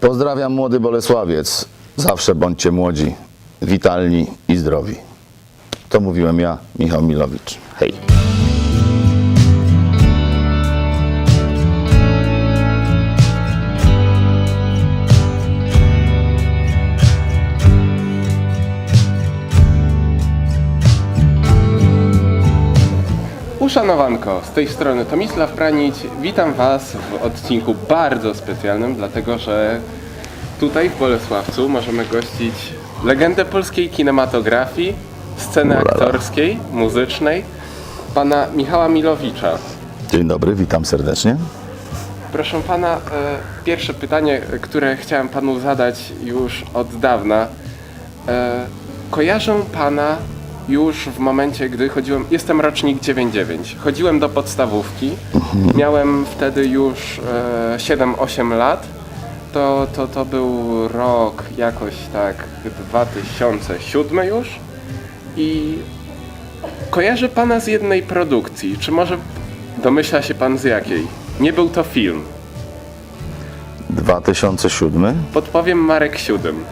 Pozdrawiam młody Bolesławiec. Zawsze bądźcie młodzi, witalni i zdrowi. To mówiłem ja, Michał Milowicz. Hej. Uszanowanko, z tej strony Tomisław Pranić. Witam Was w odcinku bardzo specjalnym, dlatego że tutaj w Bolesławcu możemy gościć legendę polskiej kinematografii, sceny aktorskiej, muzycznej, pana Michała Milowicza. Dzień dobry, witam serdecznie. Proszę pana, e, pierwsze pytanie, które chciałem panu zadać już od dawna. E, kojarzę pana już w momencie, gdy chodziłem. Jestem rocznik 99. Chodziłem do podstawówki. Miałem wtedy już e, 7-8 lat. To, to, to był rok jakoś tak 2007 już. I kojarzę pana z jednej produkcji. Czy może domyśla się pan z jakiej? Nie był to film. 2007, Podpowiem Marek Siódym.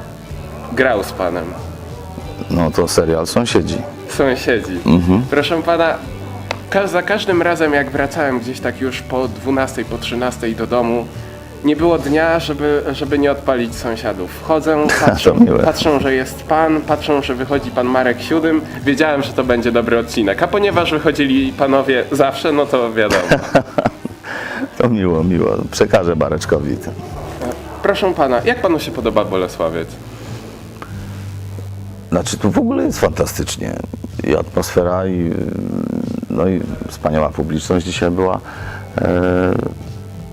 Grał z panem. No to serial Sąsiedzi. Sąsiedzi. Proszę pana, ka- za każdym razem jak wracałem gdzieś tak już po 12, po 13 do domu, nie było dnia, żeby, żeby nie odpalić sąsiadów. Wchodzę, patrzą, miłe. patrzą, że jest pan, patrzą, że wychodzi pan Marek Siódym. Wiedziałem, że to będzie dobry odcinek. A ponieważ wychodzili panowie zawsze, no to wiadomo. To miło, miło. Przekażę Bareczkowi. Proszę pana, jak panu się podoba Bolesławiec? Znaczy tu w ogóle jest fantastycznie. I atmosfera, i, no i wspaniała publiczność dzisiaj była. E,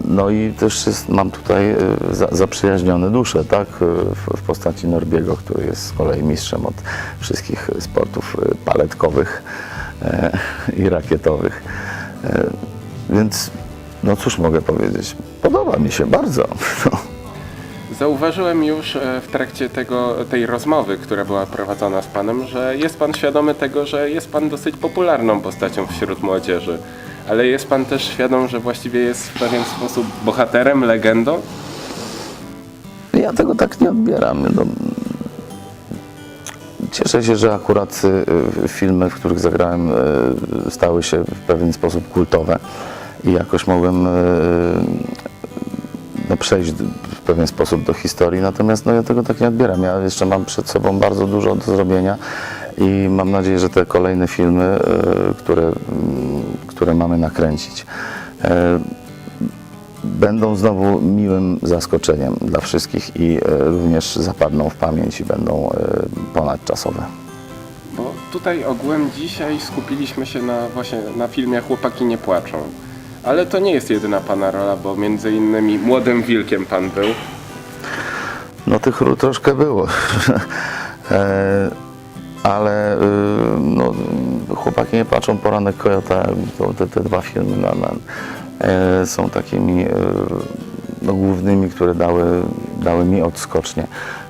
No i też jest, mam tutaj e, za, zaprzyjaźnione dusze, tak, e, w, w postaci Norbiego, który jest z kolei mistrzem od wszystkich sportów paletkowych i rakietowych. Więc, no cóż mogę powiedzieć, podoba mi się bardzo. Zauważyłem już e, w trakcie tego, tej rozmowy, która była prowadzona z Panem, że jest Pan świadomy tego, że jest Pan dosyć popularną postacią wśród młodzieży. Ale jest Pan też świadom, że właściwie jest w pewien sposób bohaterem, legendą? Ja tego tak nie odbieram. No, cieszę się, że akurat y, y, filmy, w których zagrałem, y, stały się w pewien sposób kultowe i jakoś mogłem no, przejść w pewien sposób do historii. Natomiast no, ja tego tak nie odbieram. Ja jeszcze mam przed sobą bardzo dużo do zrobienia i mam nadzieję, że te kolejne filmy, y, które, mm, które mamy nakręcić, y, będą znowu miłym zaskoczeniem dla wszystkich i e, również zapadną w pamięć i będą e, ponadczasowe. Bo tutaj ogółem dzisiaj skupiliśmy się na właśnie na filmie Chłopaki nie płaczą. Ale to nie jest jedyna Pana rola, bo między innymi Młodym Wilkiem Pan był. No tych ról troszkę było, e, ale e, no, chłopaki nie patrzą, poranek Kojota, to, te, te dwa filmy na, na, e, są takimi e, no, głównymi, które dały, dały mi odskocznie.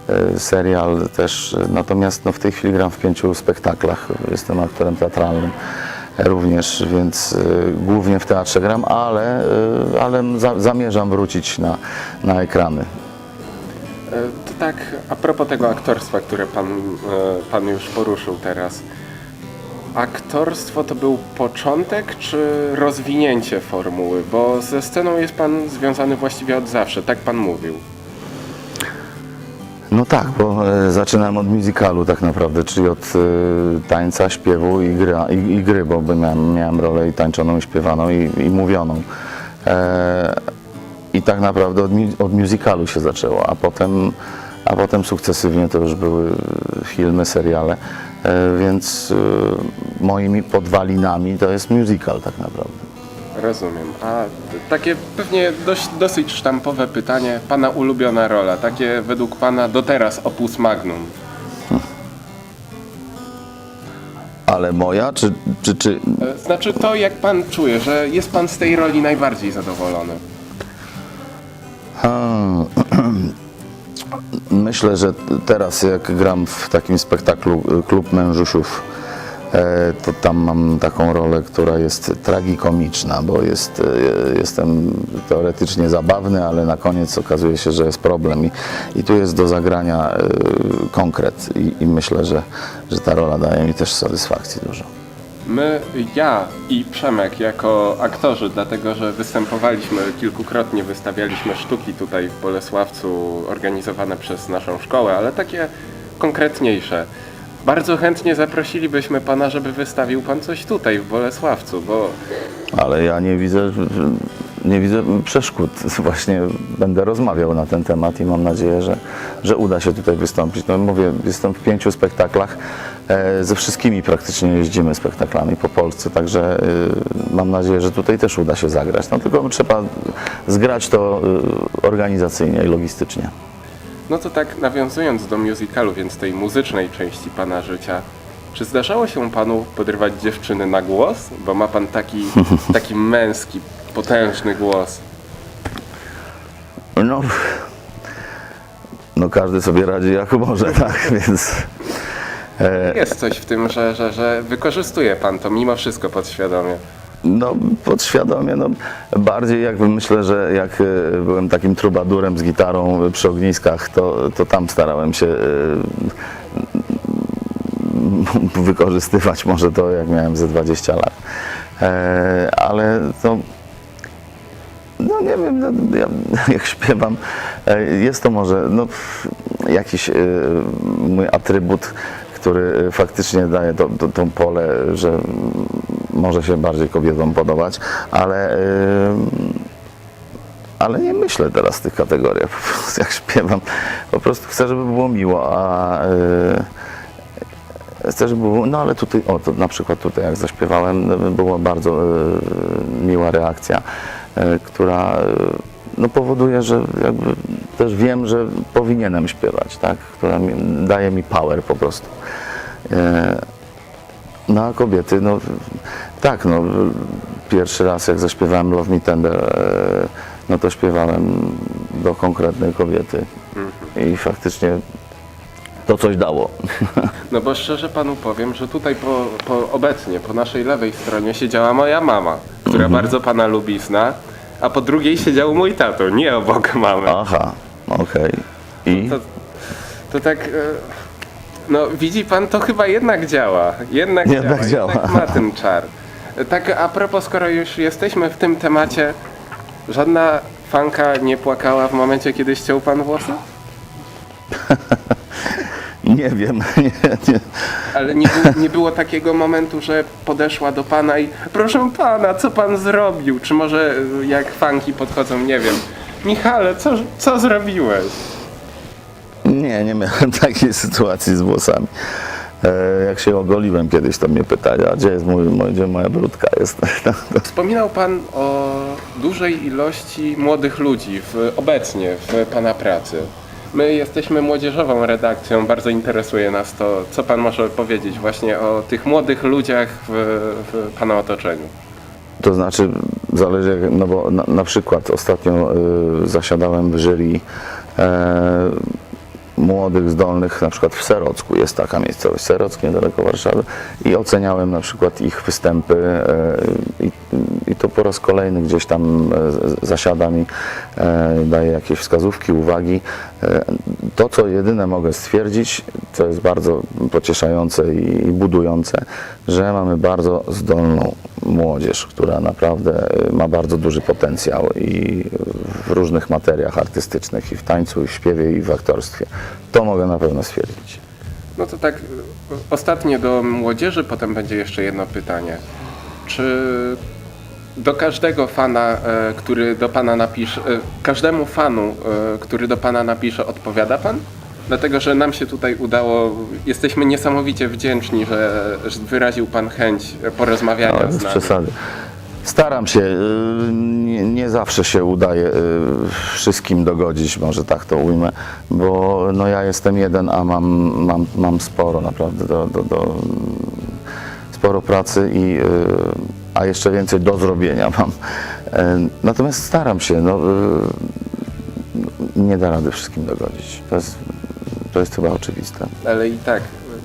E, serial też, natomiast no, w tej chwili gram w pięciu spektaklach, jestem aktorem teatralnym również, więc e, głównie w teatrze gram, ale, e, ale za, zamierzam wrócić na, na ekrany. E, To tak, a propos tego aktorstwa, które pan, e, pan już poruszył teraz. Aktorstwo to był początek czy rozwinięcie formuły? Bo ze sceną jest pan związany właściwie od zawsze, tak pan mówił. No tak, bo e, zaczynałem od musicalu tak naprawdę, czyli od e, tańca, śpiewu i, i, i gry, bo miałem, miałem rolę i tańczoną, i śpiewaną, i, i mówioną. E, I tak naprawdę od, od musicalu się zaczęło, a potem, a potem sukcesywnie to już były filmy, seriale, e, więc e, moimi podwalinami to jest musical tak naprawdę. Rozumiem. A takie pewnie dość, dosyć sztampowe pytanie, pana ulubiona rola, takie według pana do teraz opus magnum. Ale moja, czy, czy, czy E, Znaczy to, jak pan czuje, że jest pan z tej roli najbardziej zadowolony. Hmm. Myślę, że teraz jak gram w takim spektaklu y, Klub Mężusiów, e, to tam mam taką rolę, która jest tragikomiczna, bo jest, e, jestem teoretycznie zabawny, ale na koniec okazuje się, że jest problem i, i tu jest do zagrania e, konkret i, i myślę, że, że ta rola daje mi też satysfakcji dużo. My, ja i Przemek jako aktorzy, dlatego że występowaliśmy kilkukrotnie, wystawialiśmy sztuki tutaj w Bolesławcu organizowane przez naszą szkołę, ale takie konkretniejsze. Bardzo chętnie zaprosilibyśmy pana, żeby wystawił pan coś tutaj w Bolesławcu, bo Ale ja nie widzę, nie widzę przeszkód. Właśnie będę rozmawiał na ten temat i mam nadzieję, że, że uda się tutaj wystąpić. No mówię, jestem w pięciu spektaklach. E, ze wszystkimi praktycznie jeździmy spektaklami po Polsce, także e, mam nadzieję, że tutaj też uda się zagrać. No tylko trzeba zgrać to e, organizacyjnie i logistycznie. No to tak nawiązując do musicalu, więc tej muzycznej części pana życia, czy zdarzało się panu podrywać dziewczyny na głos? Bo ma pan taki, taki męski, potężny głos. No, no każdy sobie radzi jak może, tak, więc... E, Jest coś w tym, że, że, że wykorzystuje pan to mimo wszystko podświadomie. No, podświadomie, no, bardziej jakby myślę, że jak e, byłem takim trubadurem z gitarą przy ogniskach, to, to tam starałem się e, wykorzystywać może to, jak miałem ze 20 lat. E, ale to no nie wiem, no, ja, jak śpiewam, jest to może no, jakiś mój atrybut, który faktycznie daje to, to, tą pole, że może się bardziej kobietom podobać, ale, e, ale nie myślę teraz w tych kategoriach. Po prostu jak śpiewam, po prostu chcę, żeby było miło, a e, Chcę, żeby było, no ale tutaj, o to na przykład tutaj jak zaśpiewałem, była bardzo e, miła reakcja, która no, powoduje, że jakby też wiem, że powinienem śpiewać, tak? która mi, daje mi power po prostu. E, no a kobiety, no tak, no pierwszy raz jak zaśpiewałem Love Me Tender, e, no to śpiewałem do konkretnej kobiety i faktycznie to coś dało. No bo szczerze panu powiem, że tutaj po, po obecnie, po naszej lewej stronie siedziała moja mama, która bardzo pana lubi zna, a po drugiej siedział mój tato, nie obok mamy. Aha, okej. I? To, to tak, e, no widzi pan, to chyba jednak działa. Jednak, Jednak działa, działa. Jednak ma ten czar. Tak a propos, skoro już jesteśmy w tym temacie, żadna fanka nie płakała w momencie, kiedy ściął pan włosy? Nie wiem, nie, nie. Ale nie, nie było takiego momentu, że podeszła do pana i proszę pana, co pan zrobił? Czy może y, jak fanki podchodzą, nie wiem, Michale, co, co zrobiłeś? Nie, nie miałem takiej sytuacji z włosami. E, jak się ogoliłem kiedyś, to mnie pytali, a gdzie jest mój, gdzie moja brudka jest? Wspominał pan o dużej ilości młodych ludzi w, obecnie w pana pracy. My jesteśmy młodzieżową redakcją, bardzo interesuje nas to, co pan może powiedzieć właśnie o tych młodych ludziach w, w pana otoczeniu. To znaczy, zależy, no bo na, na przykład ostatnio y, zasiadałem w jury e, młodych, zdolnych, na przykład w Serocku, jest taka miejscowość, Serock, niedaleko Warszawy i oceniałem na przykład ich występy e, i, i to po raz kolejny gdzieś tam e, z- zasiadam i e, daję jakieś wskazówki, uwagi. To, co jedyne mogę stwierdzić, co jest bardzo pocieszające i, budujące, że mamy bardzo zdolną młodzież, która naprawdę ma bardzo duży potencjał i w różnych materiach artystycznych, i w tańcu, i w śpiewie, i w aktorstwie. To mogę na pewno stwierdzić. No to tak, ostatnie do młodzieży, potem będzie jeszcze jedno pytanie. Czy do każdego fana, e, który do pana napisze, e, każdemu fanu, e, który do pana napisze, odpowiada pan? Dlatego, że nam się tutaj udało, jesteśmy niesamowicie wdzięczni, że, że wyraził pan chęć porozmawiania Ale z nami. przesady. Staram się, y, nie, nie zawsze się udaje y, wszystkim dogodzić, może tak to ujmę, bo no ja jestem jeden, a mam, mam, mam sporo naprawdę do, do, do, sporo pracy i y, a jeszcze więcej do zrobienia mam. E, Natomiast staram się, no, nie da rady wszystkim dogodzić. To jest, to jest chyba oczywiste. Ale i tak,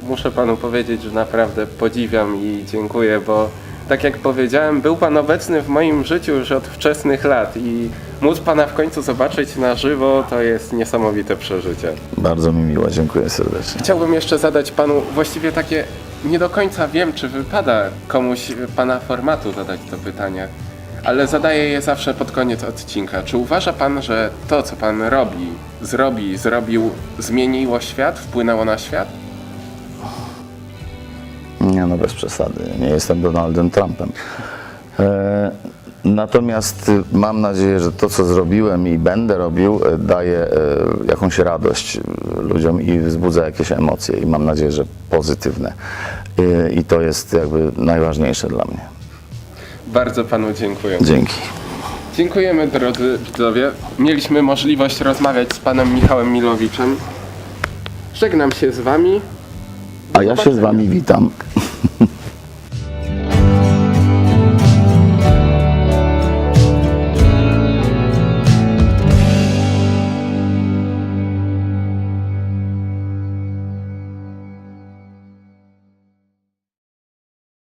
muszę panu powiedzieć, że naprawdę podziwiam i dziękuję, bo tak jak powiedziałem, był pan obecny w moim życiu już od wczesnych lat i móc pana w końcu zobaczyć na żywo to jest niesamowite przeżycie. Bardzo mi miło, dziękuję serdecznie. Chciałbym jeszcze zadać panu właściwie takie, nie do końca wiem, czy wypada komuś pana formatu zadać to pytanie, ale zadaję je zawsze pod koniec odcinka. Czy uważa pan, że to, co pan robi, zrobi, zrobił, zmieniło świat, wpłynęło na świat? Nie no, bez przesady. Nie jestem Donaldem Trumpem. E, natomiast mam nadzieję, że to, co zrobiłem i będę robił, e, daje e, jakąś radość ludziom i wzbudza jakieś emocje. I mam nadzieję, że pozytywne. I to jest jakby najważniejsze dla mnie. Bardzo panu dziękuję. Dzięki. Dziękujemy drodzy widzowie. Mieliśmy możliwość rozmawiać z panem Michałem Milowiczem. Żegnam się z wami. A ja się z Wami witam. Mm-hmm.